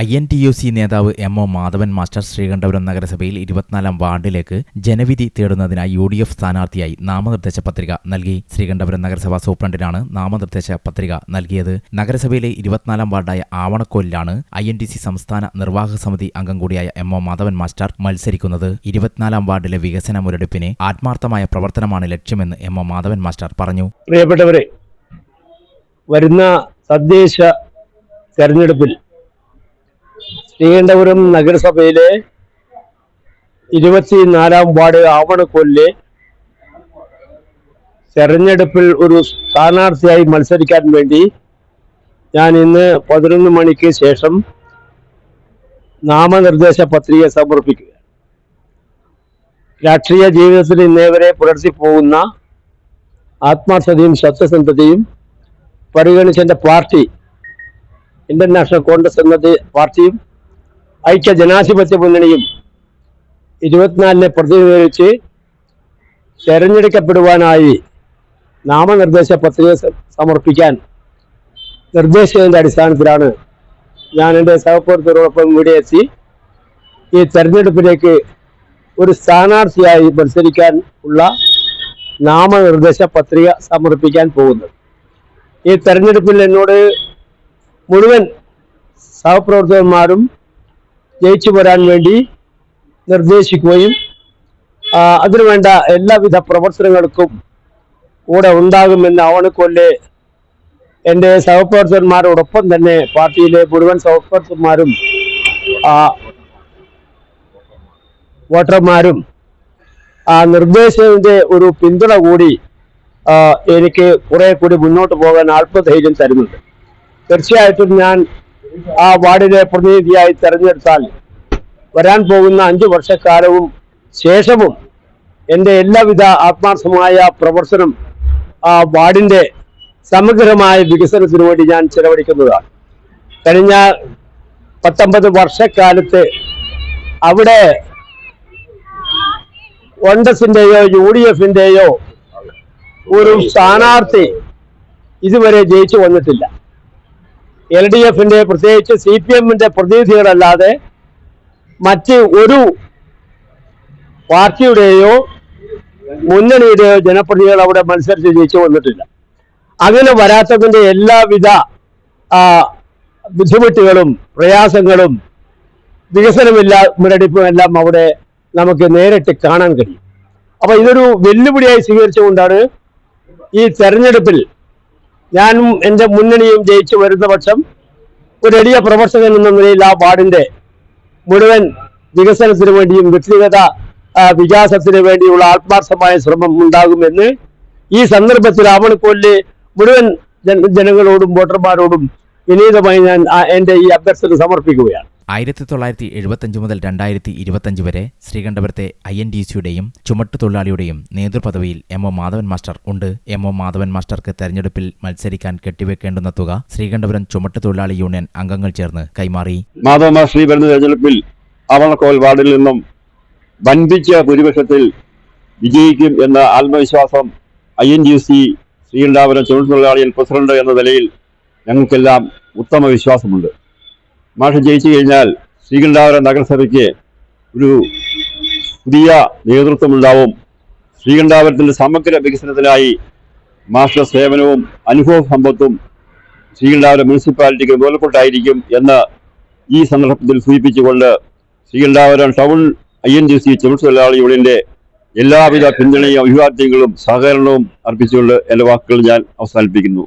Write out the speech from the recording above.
I N T U C നേതാവ് M O Madhavan master Sreekandapuram നഗരസഭയിൽ ഇരുപത്തിനാലാം വാർഡിലേക്ക് ജനവിധി തേടുന്നതിനായി യു ഡി എഫ് സ്ഥാനാർത്ഥിയായി നാമനിർദ്ദേശ പത്രിക നൽകി. ശ്രീകണ്ഠപുരം നഗരസഭാ സൂപ്രണ്ടിനാണ് നാമനിർദ്ദേശ പത്രിക നൽകിയത്. നഗരസഭയിലെ ഇരുപത്തിനാലാം വാർഡായ ആവണക്കോലിലാണ് ഐ എൻ ടി സി സംസ്ഥാന നിർവാഹക സമിതി അംഗം കൂടിയായ എം ഒ മാധവൻ മാസ്റ്റർ മത്സരിക്കുന്നത്. ഇരുപത്തിനാലാം വാർഡിലെ വികസന മുരടിപ്പിനെ ആത്മാർത്ഥമായ പ്രവർത്തനമാണ് ലക്ഷ്യമെന്ന് എം ഒ മാധവൻ മാസ്റ്റർ പറഞ്ഞു. പ്രിയപ്പെട്ടവരെ വരുന്ന തദ്ദേശ തെരഞ്ഞെടുപ്പിൽ ശ്രീകണ്ഠപുരം നഗരസഭയിലെ ഇരുപത്തിനാലാം വാർഡ് ആവണക്കൊല്ലെ തെരഞ്ഞെടുപ്പിൽ ഒരു സ്ഥാനാർത്ഥിയായി മത്സരിക്കാൻ വേണ്ടി ഞാൻ ഇന്ന് പതിനൊന്ന് മണിക്ക് ശേഷം നാമനിർദ്ദേശ പത്രിക സമർപ്പിക്കുക. രാഷ്ട്രീയ ജീവിതത്തിൽ ഇന്നേവരെ പുലർത്തി പോകുന്ന ആത്മാർത്ഥതയും സത്യസന്ധതയും പരിഗണിച്ച പാർട്ടി ഇന്ത്യൻ നാഷണൽ കോൺഗ്രസ് എന്നത് പാർട്ടിയും ഐക്യ ജനാധിപത്യ മുന്നണിയും ഇരുപത്തിനാലിനെ പ്രതിനിധീകരിച്ച് തെരഞ്ഞെടുക്കപ്പെടുവാനായി നാമനിർദ്ദേശ പത്രിക സമർപ്പിക്കാൻ നിർദ്ദേശിച്ചതിന്റെ അടിസ്ഥാനത്തിലാണ് ഞാൻ എന്റെ സഹപ്രവർത്തകരോടൊപ്പം ഇവിടെ എത്തി. ഈ തെരഞ്ഞെടുപ്പിലേക്ക് ഒരു സ്ഥാനാർത്ഥിയായി മത്സരിക്കാൻ ഉള്ള നാമനിർദ്ദേശ പത്രിക സമർപ്പിക്കാൻ പോകുന്നത് ഈ തെരഞ്ഞെടുപ്പിൽ എന്നോട് മുഴുവൻ സഹപ്രവർത്തകന്മാരും ജയിച്ചു വരാൻ വേണ്ടി നിർദ്ദേശിക്കുകയും അതിനുവേണ്ട എല്ലാവിധ പ്രവർത്തനങ്ങൾക്കും കൂടെ ഉണ്ടാകുമെന്ന് അവണക്കൊല്ലെ എന്റെ സഹപ്രവർത്തകന്മാരോടൊപ്പം തന്നെ പാർട്ടിയിലെ മുഴുവൻ സഹപ്രവർത്തകന്മാരും വോട്ടർമാരും ആ നിർദ്ദേശത്തിന്റെ ഒരു പിന്തുണ കൂടി എനിക്ക് കുറെ കൂടി മുന്നോട്ട് പോകാൻ ആത്മധൈര്യം തരുന്നുണ്ട്. തീർച്ചയായിട്ടും ഞാൻ ആ വാർഡിലെ പ്രതിനിധിയായി തെരഞ്ഞെടുത്താൽ വരാൻ പോകുന്ന അഞ്ചു വർഷക്കാലവും ശേഷവും എന്റെ എല്ലാവിധ ആത്മാർത്ഥമായ പ്രവർത്തനം ആ വാർഡിന്റെ സമഗ്രമായ വികസനത്തിനു വേണ്ടി ഞാൻ ചെലവഴിക്കുന്നതാണ്. കഴിഞ്ഞ പത്തൊമ്പത് വർഷക്കാലത്ത് അവിടെ കോൺഗ്രസിന്റെയോ യു ഡി എഫിന്റെയോ ഒരു സ്ഥാനാർത്ഥി ഇതുവരെ ജയിച്ചു വന്നിട്ടില്ല. എൽ ഡി എഫിന്റെ പ്രത്യേകിച്ച് സി പി എമ്മിന്റെ പ്രതിനിധികളല്ലാതെ മറ്റ് ഒരു പാർട്ടിയുടെയോ മുന്നണിയുടെയോ ജനപ്രതിനിധികൾ അവിടെ മത്സരിച്ച് ജയിച്ചു വന്നിട്ടില്ല. അങ്ങനെ വരാത്തതിന്റെ എല്ലാവിധ ബുദ്ധിമുട്ടുകളും പ്രയാസങ്ങളും വികസനമില്ല മുരടിപ്പും എല്ലാം അവിടെ നമുക്ക് നേരിട്ട് കാണാൻ കഴിയും. അപ്പൊ ഇതൊരു വെല്ലുവിളിയായി സ്വീകരിച്ചുകൊണ്ടാണ് ഈ തെരഞ്ഞെടുപ്പിൽ ഞാനും എന്റെ മുന്നണിയും ജയിച്ചു വരുന്ന പക്ഷം ഒരു എളിയ പ്രവർത്തകൻ എന്ന നിലയിൽ ആ വാർഡിന്റെ മുഴുവൻ വികസനത്തിന് വേണ്ടിയും വ്യക്തിഗത വികാസത്തിന് വേണ്ടിയുള്ള ആത്മാർത്ഥമായ ശ്രമം ഉണ്ടാകുമെന്ന് ഈ സന്ദർഭത്തിൽ ആവണക്കോലിലെ മുഴുവൻ ജനങ്ങളോടും വോട്ടർമാരോടും വിനീതമായി ഞാൻ എന്റെ ഈ അഭ്യർത്ഥന സമർപ്പിക്കുകയാണ്. ആയിരത്തി തൊള്ളായിരത്തി എഴുപത്തഞ്ച് മുതൽ രണ്ടായിരത്തി ഇരുപത്തഞ്ച് വരെ ശ്രീകണ്ഠപുരത്തെ ഐ എൻ ഡി സിയുടെയും ചുമട്ട് തൊഴിലാളിയുടെയും നേതൃപദവിയിൽ എം ഒ മാധവൻ മാസ്റ്റർ ഉണ്ട്. എം ഒ മാധവൻ മാസ്റ്റർക്ക് തെരഞ്ഞെടുപ്പിൽ മത്സരിക്കാൻ കെട്ടിവെക്കേണ്ടുന്ന തുക ശ്രീകണ്ഠപുരം ചുമട്ട് തൊഴിലാളി യൂണിയൻ അംഗങ്ങൾ ചേർന്ന് കൈമാറി. മാധവ ശ്രീ വരുന്ന തെരഞ്ഞെടുപ്പിൽ അവളക്കോൽ വാർഡിൽ നിന്നും വൻപിച്ച ഭൂരിപക്ഷത്തിൽ വിജയിക്കും എന്ന ആത്മവിശ്വാസം I N D C Sreekandapuram തൊഴിലാളികൾ പ്രസിഡന്റ് എന്ന നിലയിൽ ഞങ്ങൾക്കെല്ലാം ഉത്തമ വിശ്വാസമുണ്ട്. മാഷ് ജയിച്ചു കഴിഞ്ഞാൽ ശ്രീകണ്ഠാപുരം നഗരസഭയ്ക്ക് ഒരു പുതിയ നേതൃത്വമുണ്ടാവും. ശ്രീകണ്ഠാപുരത്തിന്റെ സമഗ്ര വികസനത്തിനായി മാസ്റ്റർ സേവനവും അനുഭവ സമ്പത്തും ശ്രീകണ്ഠാപുരം മുനിസിപ്പാലിറ്റിക്ക് മുതൽക്കൊട്ടായിരിക്കും എന്ന് ഈ സന്ദർഭത്തിൽ സൂചിപ്പിച്ചുകൊണ്ട് Sreekandapuram town I N G C തൊഴിലാളി യൂണിയന്റെ എല്ലാവിധ പിന്തുണയും അഭിവാദ്യങ്ങളും സഹകരണവും അർപ്പിച്ചുകൊണ്ട് എന്റെ വാക്കുകൾ ഞാൻ അവസാനിപ്പിക്കുന്നു.